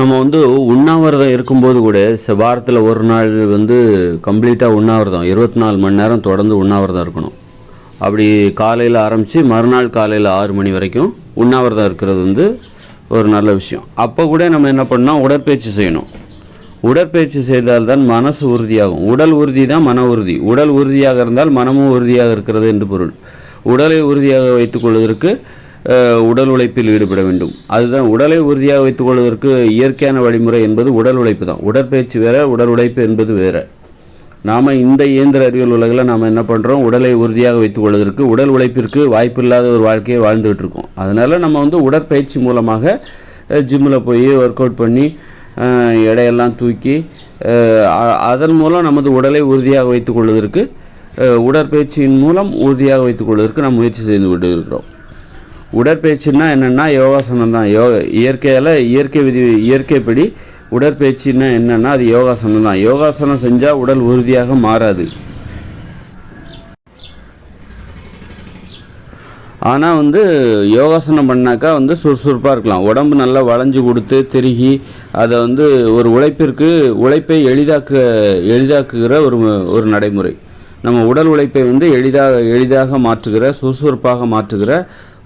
நம்ம வந்து உண்ணாவிரதம் இருக்கும்போது கூட ச- வாரத்தில் ஒரு நாள் வந்து கம்ப்ளீட்டாக உண்ணாவிரதம். இருபத்தி நாலு மணி நேரம் தொடர்ந்து உண்ணாவிரதம் இருக்கணும். அப்படி காலையில் ஆரம்பித்து மறுநாள் காலையில் ஆறு மணி வரைக்கும் உண்ணாவிரதம் இருக்கிறது வந்து ஒரு நல்ல விஷயம். அப்போ கூட நம்ம என்ன பண்ணால் உடற்பயிற்சி செய்யணும். உடற்பயிற்சி செய்தால்தான் மனசு உறுதியாகும். உடல் உறுதி தான் மன உறுதி. உடல் உறுதியாக இருந்தால் மனமும் உறுதியாக இருக்கிறது என்று பொருள். உடலை உறுதியாக வைத்துக் கொள்வதற்கு உடல் உழைப்பில் ஈடுபட வேண்டும். அதுதான் உடலை உறுதியாக வைத்துக் கொள்வதற்கு இயற்கையான வழிமுறை என்பது உடல் உழைப்பு தான். உடற்பயிற்சி வேற உடல் உழைப்பு என்பது வேற. நாம் இந்த இயந்திர அறிவியல் உலகில் நாம் என்ன பண்ணுறோம் உடலை உறுதியாக வைத்துக் கொள்வதற்கு உடல் உழைப்பிற்கு வாய்ப்பில்லாத ஒரு வாழ்க்கையை வாழ்ந்துகிட்டு இருக்கோம். அதனால் நம்ம வந்து உடற்பயிற்சி மூலமாக ஜிம்மில் போய் ஒர்க் அவுட் பண்ணி எடையெல்லாம் தூக்கி அதன் மூலம் நமது உடலை உறுதியாக வைத்துக் கொள்வதற்கு உடற்பயிற்சியின் மூலம் உறுதியாக வைத்துக் கொள்வதற்கு நாம் முயற்சி செய்து கொண்டு இருக்கிறோம். உடற்பயிற்சின்னா என்னென்னா யோகாசனம் தான் யோ இயற்கையால் இயற்கை விதி இயற்கைப்படி உடற்பயிற்சின்னா என்னென்னா அது யோகாசனம் தான் யோகாசனம் செஞ்சால் உடல் உறுதியாக மாறாது. ஆனால் வந்து யோகாசனம் பண்ணாக்கா வந்து சுறுசுறுப்பாக இருக்கலாம். உடம்பு நல்லா வளைஞ்சு கொடுத்து திருகி அதை வந்து ஒரு உழைப்பிற்கு உழைப்பை எளிதாக்க எளிதாக்குகிற ஒரு ஒரு நடைமுறை. நம்ம உடல் உழைப்பை வந்து எளிதாக எளிதாக மாற்றுகிற சுறுசுறுப்பாக மாற்றுகிற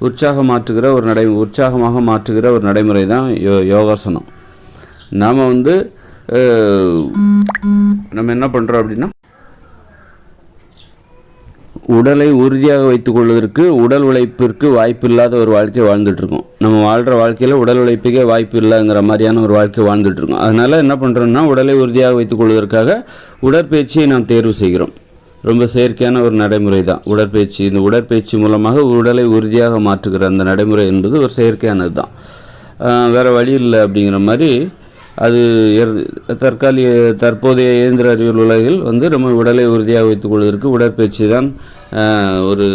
உற்சாக மாற்றுகிற ஒரு நடை உற்சாகமாக மாற்றுகிற ஒரு நடைமுறை தான் யோ யோகாசனம். நாம் வந்து நம்ம என்ன பண்ணுறோம் அப்படின்னா உடலை உறுதியாக வைத்துக் கொள்வதற்கு உடல் உழைப்பிற்கு வாய்ப்பில்லாத ஒரு வாழ்க்கையை வாழ்ந்துட்டுருக்கோம். நம்ம வாழ்கிற வாழ்க்கையில் உடல் உழைப்புக்கே வாய்ப்பு இல்லைங்கிற மாதிரியான ஒரு வாழ்க்கை வாழ்ந்துட்டுருக்கோம். அதனால் அதனால என்ன பண்ணுறோம்னா உடலை உறுதியாக வைத்துக் கொள்வதற்காக உடற்பயிற்சியை நாம் தேர்வு செய்கிறோம். ரொம்ப செயற்கையான ஒரு நடைமுறை தான் உடற்பயிற்சி இந்த உடற்பயிற்சி மூலமாக உடலை உறுதியாக மாற்றுகிற அந்த நடைமுறை என்பது ஒரு செயற்கையானது தான் வேறு வேற வழி இல்லை அப்படிங்கிற மாதிரி அது எர்- தற்காலிக தற்போதைய இயந்திர அறிவியல் உலகில் வந்து நம்ம உடலை உறுதியாக வைத்துக் கொள்வதற்கு உடற்பயிற்சி தான் ஒரு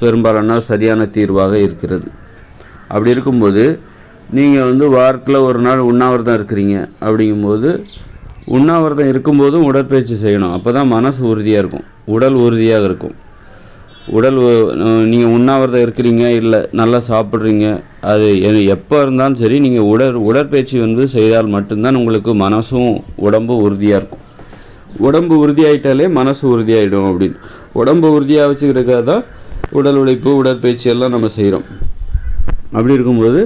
பெரும்பாலான சரியான தீர்வாக இருக்கிறது. அப்படி இருக்கும்போது நீங்கள் வந்து வாரத்தில் ஒரு நாள் உண்ணாவிரதம் இருக்கிறீங்க அப்படிங்கும்போது உண்ணாவிரதம் இருக்கும்போதும் உடற்பயிற்சி செய்யணும். அப்போ தான் மனசு உறுதியாக இருக்கும். உடல் உறுதியாக இருக்கும். உடல் நீங்கள் உண்ணாவிரதம் இருக்கிறீங்க இல்லை நல்லா சாப்பிட்றீங்க அது எப்போ இருந்தாலும் சரி நீங்கள் உடல் உடற்பயிற்சி வந்து செய்தால் மட்டும்தான் உங்களுக்கு மனசும் உடம்பும் உறுதியாக இருக்கும். உடம்பு உறுதியாயிட்டாலே மனசு உறுதியாயிடும் அப்படின்னு. உடம்பு உறுதியாக வச்சுக்கிறதுக்காக தான் உடல் உழைப்பு உடற்பயிற்சி எல்லாம் நம்ம செய்கிறோம் அப்படி இருக்கும்போது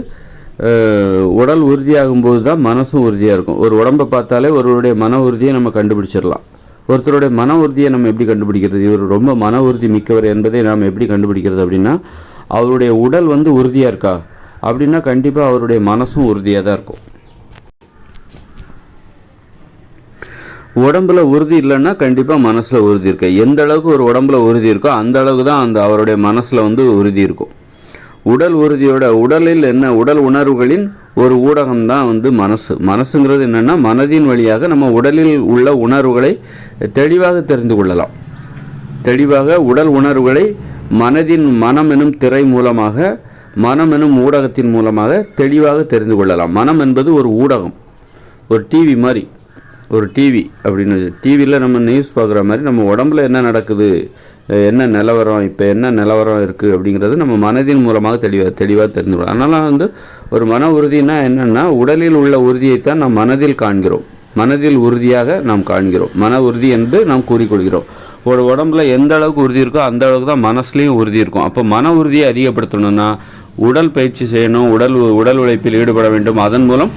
உடல் உறுதியாகும் போது தான் மனசும் உறுதியாக இருக்கும். ஒரு உடம்பை பார்த்தாலே ஒருவருடைய மன உறுதியை நம்ம கண்டுபிடிச்சிடலாம். ஒருத்தருடைய மன உறுதியை நம்ம எப்படி கண்டுபிடிக்கிறது? இவர் ரொம்ப மன உறுதி மிக்கவர் என்பதை நாம் எப்படி கண்டுபிடிக்கிறது அப்படின்னா அவருடைய உடல் வந்து உறுதியாக இருக்கா? அப்படின்னா கண்டிப்பாக அவருடைய மனசும் உறுதியாக தான் இருக்கும். உடம்புல உறுதி இல்லைன்னா கண்டிப்பாக மனசில் உறுதி இருக்கு? எந்த அளவுக்கு ஒரு உடம்புல உறுதி இருக்கோ அந்த அளவுக்கு தான் அந்த அவருடைய மனசில் வந்து உறுதி இருக்கும். உடல் உறுதியோட உடலில் என்ன உடல் உணர்வுகளின் ஒரு ஊடகம் தான் வந்து மனசு. மனசுங்கிறது என்னென்னா மனதின் வழியாக நம்ம உடலில் உள்ள உணர்வுகளை தெளிவாக தெரிந்து கொள்ளலாம். தெளிவாக உடல் உணர்வுகளை மனதின் மனம் எனும் திரை மூலமாக மனம் எனும் ஊடகத்தின் மூலமாக தெளிவாக தெரிந்து கொள்ளலாம். மனம் என்பது ஒரு ஊடகம். ஒரு டிவி மாதிரி. ஒரு டிவி அப்படின்னு டிவியில் நம்ம நியூஸ் பார்க்குற மாதிரி நம்ம உடம்புல என்ன நடக்குது? என்ன நிலவரம் இப்போ என்ன நிலவரம் இருக்குது அப்படிங்கிறது நம்ம மனதின் மூலமாக தெளிவாக தெளிவாக தெரிஞ்சுக்கணும். அதனால் வந்து ஒரு மன உறுதினா என்னென்னா உடலில் உள்ள உறுதியைத்தான் நாம் மனதில் காண்கிறோம். மனதில் உறுதியாக நாம் காண்கிறோம். மன உறுதி என்று நாம் கூறிக்கொள்கிறோம். ஒரு உடம்புல எந்த அளவுக்கு உறுதி இருக்கோ அந்த அளவுக்கு தான் மனசுலேயும் உறுதி இருக்கும். அப்போ மன உறுதியை அதிகப்படுத்தணும்னா உடல் பயிற்சி செய்யணும் உடல் உ- உடல் உழைப்பில் ஈடுபட வேண்டும். அதன் மூலம்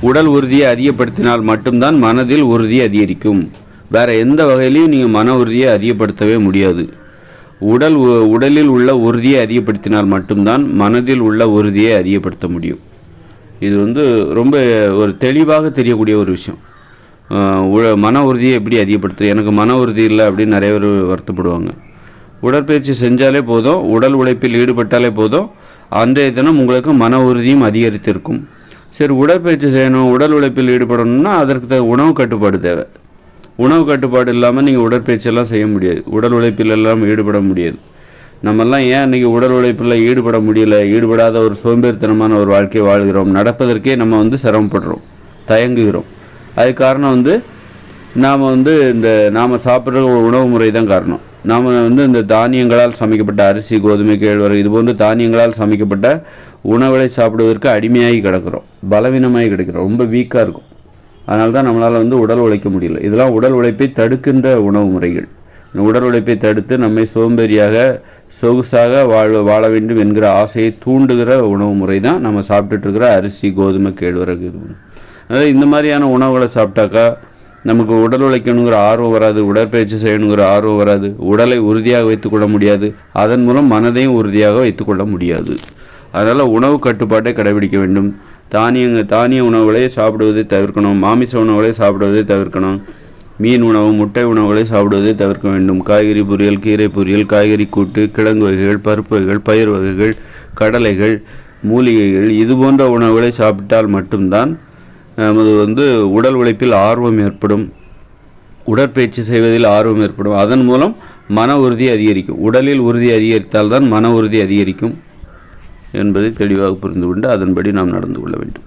உடல் உறுதியை அதிகப்படுத்தினால் மட்டும்தான் மனதில் உறுதி அதிகரிக்கும். வேற எந்த வகையிலையும் நீங்கள் மன உறுதியை அதிகப்படுத்தவே முடியாது. உடல் உ- உடலில் உள்ள உறுதியை அதிகப்படுத்தினால் மட்டும்தான் மனதில் உள்ள உறுதியை அதிகப்படுத்த முடியும். இது வந்து ரொம்ப ஒரு தெளிவாக தெரியக்கூடிய ஒரு விஷயம். உ- மன உறுதியை எப்படி அதிகப்படுத்து எனக்கு மன உறுதி இல்லை அப்படின்னு நிறைய பேர் வருத்தப்படுவாங்க. உடற்பயிற்சி செஞ்சாலே போதும் உடல் உழைப்பில் ஈடுபட்டாலே போதும் அன்றைய தினம் உங்களுக்கு மன உறுதியும் அதிகரித்திருக்கும். சரி உடற்பயிற்சி செய்யணும் உடல் உழைப்பில் ஈடுபடணும்னா அதற்கு உணவு கட்டுப்பாடு தேவை. உணவு கட்டுப்பாடு இல்லாமல் நீங்கள் உடற்பயிற்சியெல்லாம் செய்ய முடியாது. உடல் உழைப்பில் எல்லாம் ஈடுபட முடியாது. நம்மெல்லாம் ஏன் இன்றைக்கி உடல் உழைப்பில் ஈடுபட முடியல? ஈடுபடாத ஒரு சோம்பேறித்தனமான ஒரு வாழ்க்கையை வாழ்கிறோம். நடப்பதற்கே நம்ம வந்து சிரமப்படுறோம். தயங்குகிறோம். அது காரணம் வந்து நாம் வந்து இந்த நாம் சாப்பிட்ற ஒரு உணவு முறை தான் காரணம். நாம் வந்து இந்த தானியங்களால் சமைக்கப்பட்ட அரிசி கோதுமை கேழ்வரகு இது போன்ற தானியங்களால் சமைக்கப்பட்ட உணவுகளை சாப்பிடுவதற்கு அடிமையாகி கிடக்கிறோம். பலவீனமாகி கிடைக்கிறோம். ரொம்ப வீக்காக இருக்கும். அதனால தான் நம்மளால் வந்து உடல் உழைக்க முடியல. இதெல்லாம் உடல் உழைப்பை தடுக்கின்ற உணவு முறைகள். உடல் உழைப்பை தடுத்து நம்மை சோம்பேறியாக சொகுசாக வாழ வாழ வேண்டும் என்கிற ஆசையை தூண்டுகிற உணவு முறை தான் நம்ம சாப்பிட்டுட்டு இருக்கிற அரிசி கோதுமை கேழ்வரகு இது அதாவது இந்த மாதிரியான உணவுகளை சாப்பிட்டாக்கா நமக்கு உடல் உழைக்கணுங்கிற ஆர்வம் வராது உடற்பயிற்சி செய்யணுங்கிற ஆர்வம் வராது உடலை உறுதியாக வைத்துக்கொள்ள முடியாது அதன் மூலம் மனதையும் உறுதியாக வைத்துக்கொள்ள முடியாது. அதனால் உணவு கட்டுப்பாட்டை கடைபிடிக்க வேண்டும். தானியங்க தானிய உணவுகளை சாப்பிடுவதை தவிர்க்கணும். மாமிச உணவுகளை சாப்பிடுவதை தவிர்க்கணும். மீன் உணவு முட்டை உணவுகளை சாப்பிடுவதை தவிர்க்க வேண்டும். காய்கறி பொரியல் கீரை பொரியல் காய்கறி கூட்டு கிழங்கு வகைகள் பருப்பு வகைகள் பயிர் வகைகள் கடலைகள் மூலிகைகள் இது போன்ற உணவுகளை சாப்பிட்டால் மட்டும்தான் நமது வந்து உடல் உழைப்பில் ஆர்வம் ஏற்படும். உடற்பயிற்சி செய்வதில் ஆர்வம் ஏற்படும். அதன் மூலம் மன உறுதி அதிகரிக்கும். உடலில் உறுதி அதிகரித்தால் தான் மன உறுதி அதிகரிக்கும். என்பதை தெளிவாக புரிந்து கொண்டு அதன்படி நாம் நடந்து கொள்ள வேண்டும்.